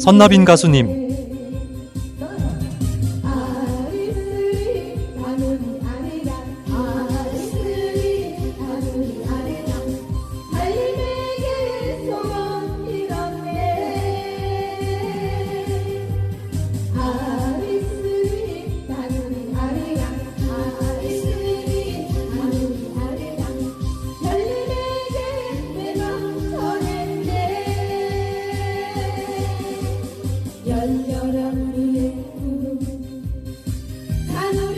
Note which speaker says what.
Speaker 1: 선나빈 가수님
Speaker 2: 달려라 우리의 꿈 가노라